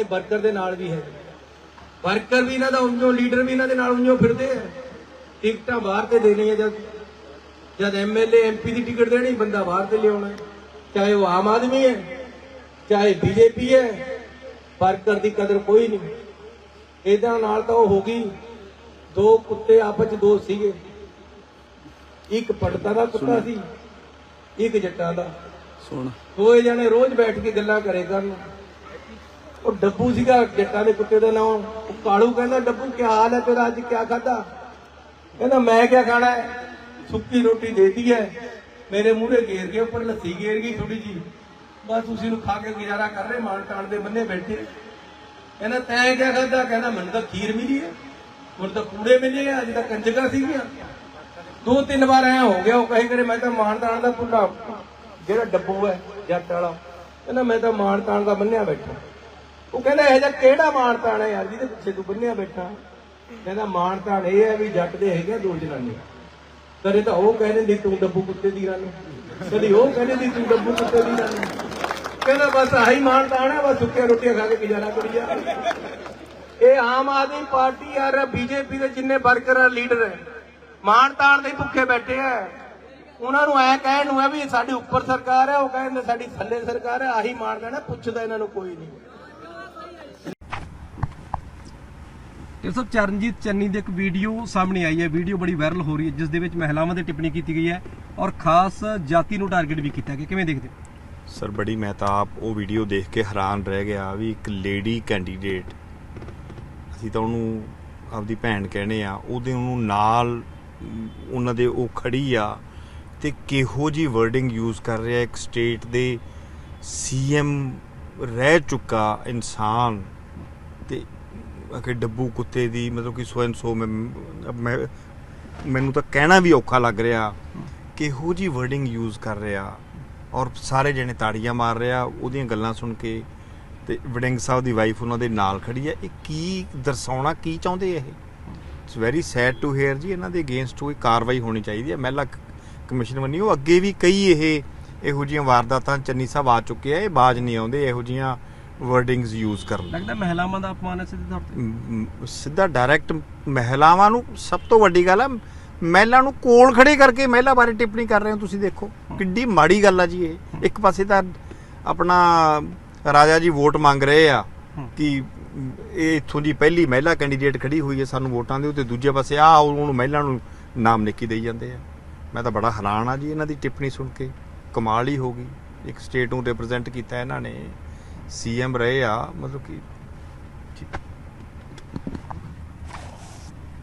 ਨਾਲੇ ਵਰਕਰ ਦੇ ਨਾਲ ਵੀ ਹੈ। ਵਰਕਰ ਵੀ ਇਹਨਾਂ ਦਾ ਉਂਝੋ ਲੀਡਰ ਵੀ ਇਹਨਾਂ ਦੇ ਨਾਲ ਉਂਝੋ ਫਿਰਦੇ ਆ। ਟਿਕਟਾਂ ਬਾਹਰ ਤੇ ਦੇਣੀਆਂ ਜਦ ਜਦ ਐਮਐਲਏ ਐਮਪੀ ਦੀ ਟਿਕਟ ਦੇਣੀ ਬੰਦਾ ਬਾਹਰ ਤੇ ਲਿਆਉਣਾ। ਚਾਹੇ ਉਹ ਆਮ ਆਦਮੀ ਹੈ ਚਾਹੇ ਬੀਜੇਪੀ ਹੈ ਵਰਕਰ ਦੀ ਕਦਰ ਕੋਈ ਨਹੀਂ। ਇਹਦਾ ਨਾਲ ਤਾਂ ਉਹ ਹੋ ਗਈ ਦੋ ਕੁੱਤੇ ਆਪਸ ਚ ਦੋ ਸੀਗੇ। ਇੱਕ ਪੜਤਾ ਦਾ ਕੁੱਤਾ ਸੀ ਇੱਕ ਜੱਟਾਂ ਦਾ। ਸੁਣ। ਦੋਏ ਜਣੇ ਰੋਜ਼ ਬੈਠ ਕੇ ਗੱਲਾਂ ਕਰੇ ਕਰਨ। ਉਹ ਡੱਬੂ ਸੀਗਾ, ਜੱਟਾਂ ਦੇ ਕੁੱਤੇ ਦਾ ਨਾਮ ਕਾਲੂ ਕਹਿੰਦਾ, ਡੱਬੂ, ਕੀ ਹਾਲ ਹੈ ਤੇਰਾ ਅੱਜ? ਕਿਆ ਖਾਦਾ ਕਹਿੰਦਾ, ਮੈਂ ਕਿਆ ਖਾਣਾ ਹੈ? ਸੁੱਕੀ ਰੋਟੀ ਦੇਤੀ ਹੈ ਮੇਰੇ ਮੂਹਰੇ ਘੇਰ ਕੇ ਉੱਪਰ ਲੱਸੀ ਘੇਰ ਗਈ ਥੋੜੀ ਜੀ ਬਸ ਤੁਸੀਂ ਨੂੰ ਖਾ ਕੇ ਗੁਜ਼ਾਰਾ ਕਰ ਰਹੇ ਮਾਨ ਤਾਣ ਦੇ ਬੰਨੇ ਬੈਠੇ। ਕਹਿੰਦਾ, ਤੈਂ ਕਿਆ ਖਾਦਾ ਕਹਿੰਦਾ, ਮੈਨੂੰ ਤਾਂ ਖੀਰ ਮਿਲੀ ਹੈ। ਹੁਣ ਤਾਂ ਕੂੜੇ ਮਿਲੇ ਆ, ਅੱਜ ਤਾਂ ਕੰਜਕਾਂ ਸੀਗੀਆਂ। ਦੋ ਤਿੰਨ ਵਾਰ ਐ ਹੋ ਗਿਆ, ਉਹ ਕਹੇ ਕਰੇ, ਮੈਂ ਤਾਂ ਮਾਨ ਤਾਣ ਦਾ ਭੁੱਲਾ। ਜਿਹੜਾ ਡੱਬੂ ਹੈ, ਜੱਟ ਵਾਲਾ। ਕਹਿੰਦਾ, ਮੈਂ ਤਾਂ ਮਾਨ ਤਾਣ ਦਾ ਬੰਨਿਆ ਬੈਠਾ। ਉਹ ਕਹਿੰਦਾ ਇਹ ਜਿਹਾ ਕਿਹੜਾ ਮਾਣ ਤਾਣ ਹੈ ਯਾਰ ਜਿਹਦੇ ਪਿੱਛੇ ਤੂੰ ਬੰਨਿਆ ਬੈਠਾ। ਕਹਿੰਦਾ ਮਾਣ ਤਾਣ ਇਹ ਹੈ ਵੀ ਜੱਟ ਦੇ ਹੈਗੇ ਆ ਦੋ ਜਨਾਨੀ ਕਦੇ ਤਾਂ ਉਹ ਕਹਿ ਦਿੰਦੀ ਤੂੰ ਡੱਬੂ ਕੁੱਤੇ ਦੀ ਰਾਨੀ ਕਦੀ ਉਹ ਕਹਿ ਦਿੰਦੀ ਤੂੰ ਡੱਬੂ ਕੁੱਤੇ ਦੀ ਰਾਨੀ ਕਹਿੰਦਾ ਬਸ ਆਹੀ ਮਾਨ ਤਾਣ ਹੈ, ਬਸ ਸੁੱਕੀਆਂ ਰੋਟੀਆਂ ਖਾ ਕੇ ਗੁਜ਼ਾਰਾ ਕਰੀ ਜਾ। ਇਹ ਆਮ ਆਦਮੀ ਪਾਰਟੀ ਯਾਰ ਬੀਜੇਪੀ ਦੇ ਜਿੰਨੇ ਵਰਕਰ ਲੀਡਰ ਹੈ। ਮਾਨ ਤਾਣ ਦੇ ਭੁੱਖੇ ਬੈਠੇ ਆ। ਉਹਨਾਂ ਨੂੰ ਐ ਕਹਿਣ ਨੂੰ ਹੈ ਵੀ ਸਾਡੀ ਉੱਪਰ ਸਰਕਾਰ ਹੈ, ਉਹ ਕਹਿੰਦੇ ਸਾਡੀ ਥੱਲੇ ਸਰਕਾਰ ਹੈ, ਆਹੀ ਮਾਰ ਦੇਣਾ ਪੁੱਛਦਾ ਇਹਨਾਂ ਨੂੰ ਕੋਈ ਨਹੀਂ। ਇਹ ਸਭ ਚਰਨਜੀਤ ਚੰਨੀ ਦੀ ਇੱਕ ਵੀਡੀਓ ਸਾਹਮਣੇ ਆਈ ਹੈ ਵੀਡੀਓ ਬੜੀ ਵਾਇਰਲ ਹੋ ਰਹੀ ਹੈ, ਜਿਸ ਦੇ ਵਿੱਚ ਮਹਿਲਾਵਾਂ ਦੀ ਟਿੱਪਣੀ ਕੀਤੀ ਗਈ ਹੈ ਔਰ ਖਾਸ ਜਾਤੀ ਨੂੰ ਟਾਰਗੇਟ ਵੀ ਕੀਤਾ ਗਿਆ ਕਿਵੇਂ ਦੇਖਦੇ ਹੋ? ਸਰ, ਬੜੀ, ਮੈਂ ਤਾਂ ਆਪ ਉਹ ਵੀਡੀਓ ਦੇਖ ਕੇ ਹੈਰਾਨ ਰਹਿ ਗਿਆ ਵੀ ਇੱਕ ਲੇਡੀ ਕੈਂਡੀਡੇਟ ਅਸੀਂ ਤਾਂ ਉਹਨੂੰ ਆਪਦੀ ਭੈਣ ਕਹਿੰਦੇ ਆ, ਉਹਦੇ ਉਹਨੂੰ ਨਾਲ ਉਹਨਾਂ ਦੇ ਉਹ ਖੜੀ ਆ ਤੇ ਕਿਹੋ ਜੀ ਵਰਡਿੰਗ ਯੂਜ਼ ਕਰ ਰਿਹਾ, ਇੱਕ ਸਟੇਟ ਦੇ ਸੀਐਮ ਰਹਿ ਚੁੱਕਾ ਇਨਸਾਨ ਤੇ ਕਿ ਡੱਬੂ ਕੁੱਤੇ ਦੀ, ਮਤਲਬ ਕਿ ਸੋ ਐਂਡ ਸੋ, ਮੈਂ, ਮੈਂ- ਮੈਨੂੰ ਤਾਂ ਕਹਿਣਾ ਵੀ ਔਖਾ ਲੱਗ ਰਿਹਾ ਕਿਹੋ ਜੀ ਵਰਡਿੰਗ ਯੂਜ਼ ਕਰ ਰਿਹਾ ਔਰ ਸਾਰੇ ਜਣੇ ਤਾੜੀਆਂ ਮਾਰ ਰਿਹਾ, ਉਹਦੀਆਂ ਗੱਲਾਂ ਸੁਣ ਕੇ ਤੇ ਵਡਿੰਗ ਸਾਹਿਬ ਦੀ ਵਾਈਫ ਉਹਨਾਂ ਦੇ ਨਾਲ ਖੜੀ ਹੈ। ਇਹ ਕੀ ਦਰਸਾਉਣਾ, ਕੀ ਚਾਹੁੰਦੇ ਇਹ? It's very sad to hear ਜੀ, ਇਹਨਾਂ ਦੇ ਅਗੇਂਸਟ ਕੋਈ ਕਾਰਵਾਈ ਹੋਣੀ ਚਾਹੀਦੀ ਹੈ। ਮਹਿਲਾ ਕਮਿਸ਼ਨ ਬਣੀ ਉਹ ਅੱਗੇ ਵੀ ਕਈ ਇਹ, ਇਹੋ ਜਿਹੀਆਂ ਵਾਰਦਾਤਾਂ ਚੰਨੀ ਸਾਹਿਬ ਆ ਚੁੱਕੇ ਆ, ਇਹ ਬਾਜ ਨਹੀਂ ਆਉਂਦੇ, ਇਹੋ ਜਿਹੀਆਂ ਵਰਡਿੰਗਸ ਯੂਜ਼ ਕਰਨ ਲੱਗਦਾ ਮਹਿਲਾਵਾਂ ਦਾ ਅਪਮਾਨ ਹੈ ਸਿੱਧੇ ਤੌਰ ਤੇ? ਸਿੱਧਾ ਡਾਇਰੈਕਟ ਮਹਿਲਾਵਾਂ ਨੂੰ ਸਭ ਤੋਂ ਵੱਡੀ ਗੱਲ ਹੈ ਮਹਿਲਾ ਨੂੰ ਕੋਲ ਖੜੇ ਕਰਕੇ ਮਹਿਲਾ ਬਾਰੇ ਟਿੱਪਣੀ ਕਰ ਰਹੇ ਹੋ ਤੁਸੀਂ ਦੇਖੋ। ਕਿੱਡੀ ਮਾੜੀ ਗੱਲ ਆ ਜੀ ਇਹ। ਇੱਕ ਪਾਸੇ ਤਾਂ ਆਪਣਾ ਰਾਜਾ ਜੀ ਵੋਟ ਮੰਗ ਰਹੇ ਆ ਕਿ ਇਹ ਇੱਥੋਂ ਦੀ ਪਹਿਲੀ ਮਹਿਲਾ ਕੈਂਡੀਡੇਟ ਖੜੀ ਹੋਈ ਹੈ ਸਾਨੂੰ ਵੋਟਾਂ ਦਿਓ ਤੇ ਦੂਜੇ ਪਾਸੇ ਆ ਉਹਨੂੰ ਮਹਿਲਾ ਨੂੰ ਨਾਮ ਨਿੱਕੀ ਦੇਈ ਜਾਂਦੇ ਆ। ਮੈਂ ਤਾਂ ਬੜਾ ਹੈਰਾਨ ਆ ਜੀ ਇਹਨਾਂ ਦੀ ਟਿੱਪਣੀ ਸੁਣ ਕੇ। ਕਮਾਲ ਹੀ ਹੋ ਗਈ। ਇੱਕ ਸਟੇਟ ਨੂੰ ਰਿਪਰੈਜ਼ੈਂਟ ਕੀਤਾ ਇਹਨਾਂ ਨੇ। ਸੀਐਮ ਰਹੇ ਆ ਮਤਲਬ ਕਿ